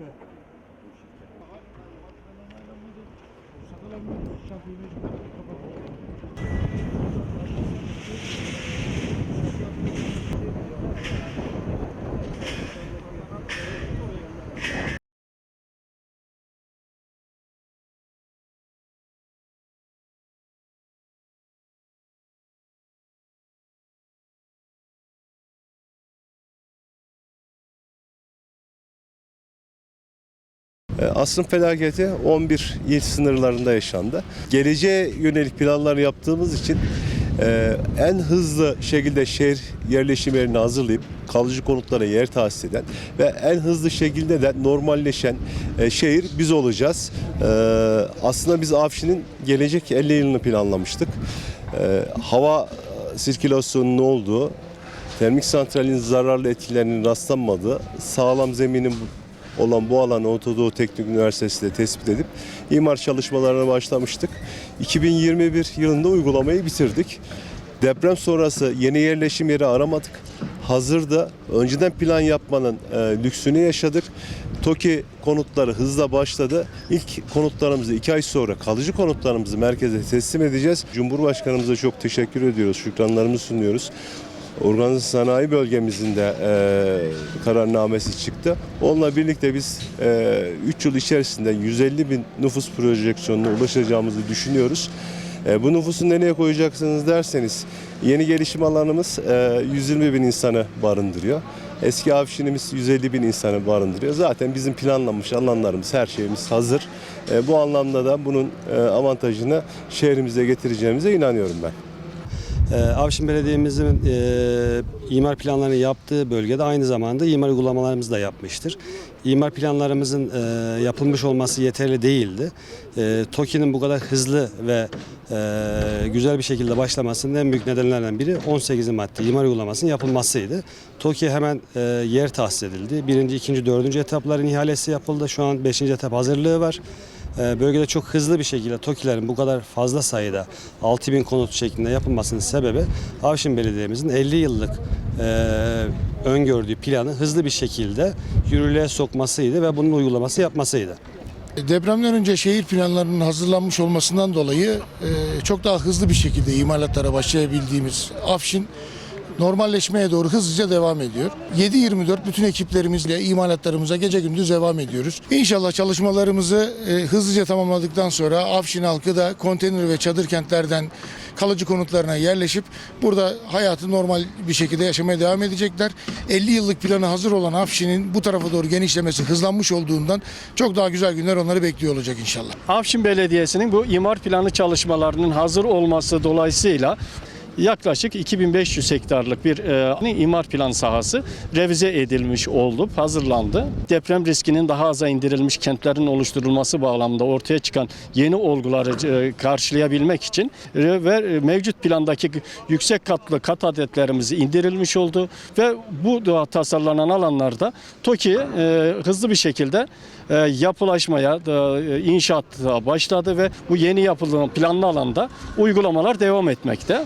Yeah. Asrın felaketi 11 il sınırlarında yaşandı. Geleceğe yönelik planlar yaptığımız için e, en hızlı şekilde şehir yerleşim yerini hazırlayıp kalıcı konutlara yer tahsis eden ve en hızlı şekilde de normalleşen e, şehir biz olacağız. E, aslında biz Afşin'in gelecek 50 yılını planlamıştık. E, hava sirkülasyonunun olduğu, termik santralin zararlı etkilerinin rastlanmadığı, sağlam zeminin olan bu alanı Orta Teknik Üniversitesi'nde tespit edip imar çalışmalarına başlamıştık. 2021 yılında uygulamayı bitirdik. Deprem sonrası yeni yerleşim yeri aramadık. Hazırda önceden plan yapmanın e, lüksünü yaşadık. TOKİ konutları hızla başladı. İlk konutlarımızı iki ay sonra kalıcı konutlarımızı merkeze teslim edeceğiz. Cumhurbaşkanımıza çok teşekkür ediyoruz. Şükranlarımızı sunuyoruz. Organize sanayi bölgemizin de e, kararnamesi çıktı. Onunla birlikte biz 3 yıl içerisinde 150 bin nüfus projeksiyonuna ulaşacağımızı düşünüyoruz. E, bu nüfusu nereye koyacaksınız derseniz yeni gelişim alanımız e, 120 bin insanı barındırıyor. Eski Avşinimiz 150 bin insanı barındırıyor. Zaten bizim planlanmış alanlarımız, her şeyimiz hazır. E, bu anlamda da bunun e, avantajını şehrimize getireceğimize inanıyorum ben. Ee, Avşin Belediye'mizin e, imar planlarını yaptığı bölgede aynı zamanda imar uygulamalarımızı da yapmıştır. İmar planlarımızın e, yapılmış olması yeterli değildi. E, TOKİ'nin bu kadar hızlı ve e, güzel bir şekilde başlamasının en büyük nedenlerden biri 18 madde imar uygulamasının yapılmasıydı. TOKİ hemen e, yer tahsis edildi. Birinci, ikinci, dördüncü etapların ihalesi yapıldı. Şu an beşinci etap hazırlığı var. Ee, Bölgede çok hızlı bir şekilde TOKİ'lerin bu kadar fazla sayıda 6000 konut şeklinde yapılmasının sebebi Avşin Belediye'mizin 50 yıllık e, öngördüğü planı hızlı bir şekilde yürürlüğe sokmasıydı ve bunun uygulaması yapmasıydı. Depremden önce şehir planlarının hazırlanmış olmasından dolayı e, çok daha hızlı bir şekilde imalatlara başlayabildiğimiz Afşin normalleşmeye doğru hızlıca devam ediyor. 7-24 bütün ekiplerimizle imalatlarımıza gece gündüz devam ediyoruz. İnşallah çalışmalarımızı e, hızlıca tamamladıktan sonra Afşin halkı da konteyner ve çadır kentlerden kalıcı konutlarına yerleşip burada hayatı normal bir şekilde yaşamaya devam edecekler. 50 yıllık planı hazır olan Afşin'in bu tarafa doğru genişlemesi hızlanmış olduğundan çok daha güzel günler onları bekliyor olacak inşallah. Avşin Belediyesi'nin bu imar planı çalışmalarının hazır olması dolayısıyla yaklaşık 2500 hektarlık bir e, imar plan sahası revize edilmiş oldu, hazırlandı. Deprem riskinin daha aza indirilmiş kentlerin oluşturulması bağlamında ortaya çıkan yeni olguları e, karşılayabilmek için e, ve mevcut plandaki yüksek katlı kat adetlerimizi indirilmiş oldu ve bu tasarlanan alanlarda TOKİ e, hızlı bir şekilde e, yapılaşmaya, e, inşaata başladı ve bu yeni yapılan planlı alanda uygulamalar devam etmekte.